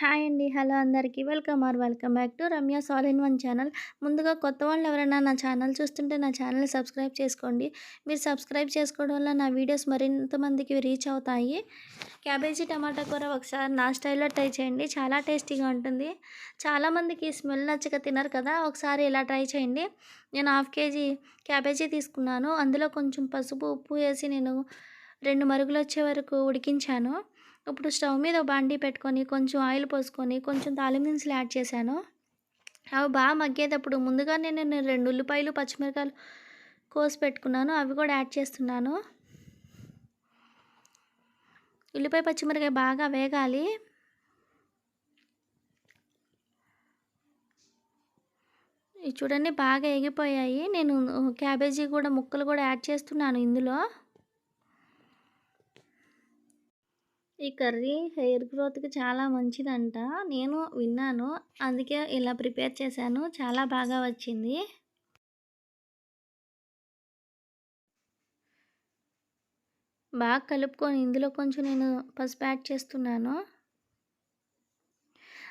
Hi అండి. Hello అందరికీ. Welcome or welcome back to Ramya all in one channel. ముందుగా కొత్త వాళ్ళు ఎవరైనా నా ఛానల్ చూస్తుంటే నా ఛానల్ సబ్స్క్రైబ్ చేసుకోండి. మీరు సబ్స్క్రైబ్ చేసుకోవడం వల్ల నా వీడియోస్ మరింత మందికి రీచ్ అవుతాయి. క్యాబేజీ టమాటా కూర ఒకసారి నా స్టైల్లో ట్రై చేయండి. చాలా టేస్టీగా ఉంటుంది. చాలామందికి స్మెల్ నచ్చక తినరు కదా. ఒకసారి ఇలా ట్రై చేయండి. నేను హాఫ్ కేజీ క్యాబేజీ తీసుకున్నాను. అందులో కొంచెం పసుపు ఉప్పు వేసి నేను రెండు మరుగులు వచ్చే వరకు ఉడికించాను. ఇప్పుడు స్టవ్ మీద బండి పెట్టుకొని కొంచెం ఆయిల్ పోసుకొని కొంచెం తాలింపు దినుసులు యాడ్ చేశాను. అవి బాగా మగ్గేటప్పుడు ముందుగా నేను రెండు ఉల్లిపాయలు పచ్చిమిరకాయలు కోసి పెట్టుకున్నాను. అవి కూడా యాడ్ చేస్తున్నాను. ఉల్లిపాయ పచ్చిమిరకాయ బాగా వేగాలి. చూడండి బాగా ఎగిపోయాయి నేను క్యాబేజీ కూడా ముక్కలు కూడా యాడ్ చేస్తున్నాను ఇందులో. ఈ కర్రీ హెయిర్ గ్రోత్కి చాలా మంచిదంట. నేను విన్నాను. అందుకే ఇలా ప్రిపేర్ చేశాను. చాలా బాగా వచ్చింది. బాగా కలుపుకొని ఇందులో కొంచెం నేను పసుపు యాడ్ చేస్తున్నాను.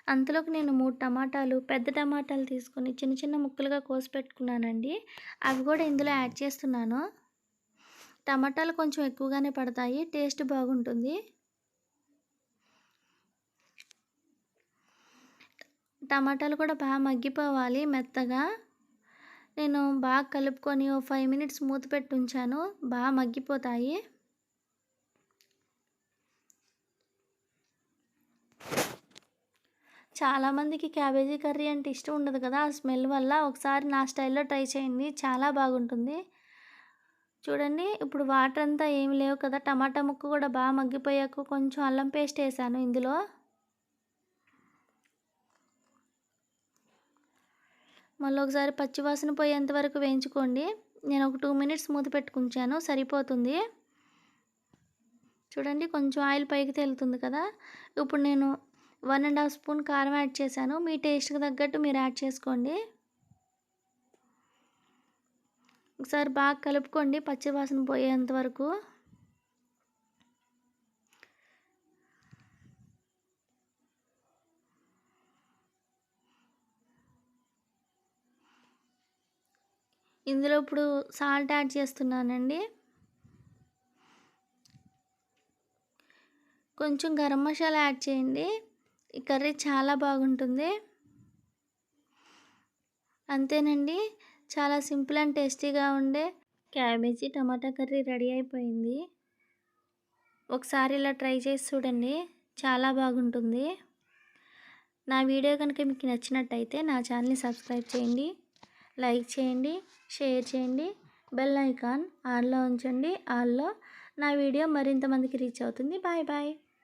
అంతలోకి నేను మూడు టమాటాలు పెద్ద టమాటాలు తీసుకొని చిన్న చిన్న ముక్కలుగా కోసి పెట్టుకున్నానండి. అవి కూడా ఇందులో యాడ్ చేస్తున్నాను. టమాటాలు కొంచెం ఎక్కువగానే పడతాయి. టేస్ట్ బాగుంటుంది. టమాటాలు కూడా బాగా మగ్గిపోవాలి మెత్తగా. నేను బాగా కలుపుకొని ఓ ఫైవ్ మినిట్స్ మూత పెట్టి ఉంచాను. బాగా మగ్గిపోతాయి. చాలామందికి క్యాబేజీ కర్రీ అంటే ఇష్టం ఉండదు కదా ఆ స్మెల్ వల్ల. ఒకసారి నా స్టైల్లో ట్రై చేయండి చాలా బాగుంటుంది. చూడండి ఇప్పుడు వాటర్ అంతా ఏమి లేవు కదా టమాటా ముక్క కూడా బాగా మగ్గిపోయాక కొంచెం అల్లం పేస్ట్ వేసాను ఇందులో. మళ్ళీ ఒకసారి పచ్చివాసన పోయేంత వరకు వేయించుకోండి. నేను ఒక టూ మినిట్స్ మూత పెట్టుకుంచాను సరిపోతుంది. చూడండి కొంచెం ఆయిల్ పైకి తేలుతుంది కదా. ఇప్పుడు నేను వన్ అండ్ హాఫ్ స్పూన్ కారం యాడ్ చేశాను. మీ టేస్ట్కి తగ్గట్టు మీరు యాడ్ చేసుకోండి. ఒకసారి బాగా కలుపుకోండి పచ్చివాసన పోయేంత వరకు. ఇందులో ఇప్పుడు సాల్ట్ యాడ్ చేస్తున్నానండి. కొంచెం గరం మసాలా యాడ్ చేయండి. ఈ కర్రీ చాలా బాగుంటుంది. అంతేనండి. చాలా సింపుల్ అండ్ టేస్టీగా ఉండే క్యాబేజీ టమాటా కర్రీ రెడీ అయిపోయింది. ఒకసారి ఇలా ట్రై చేసి చూడండి. చాలా బాగుంటుంది. నా వీడియో కనుక మీకు నచ్చినట్టయితే నా ఛానల్ని సబ్స్క్రైబ్ చేయండి. లైక్ చేయండి షేర్ చేయండి బెల్ ఐకాన్ ఆన్లో ఉంచండి. ఆన్లో నా వీడియో మరింత మందికి రీచ్ అవుతుంది. Bye bye.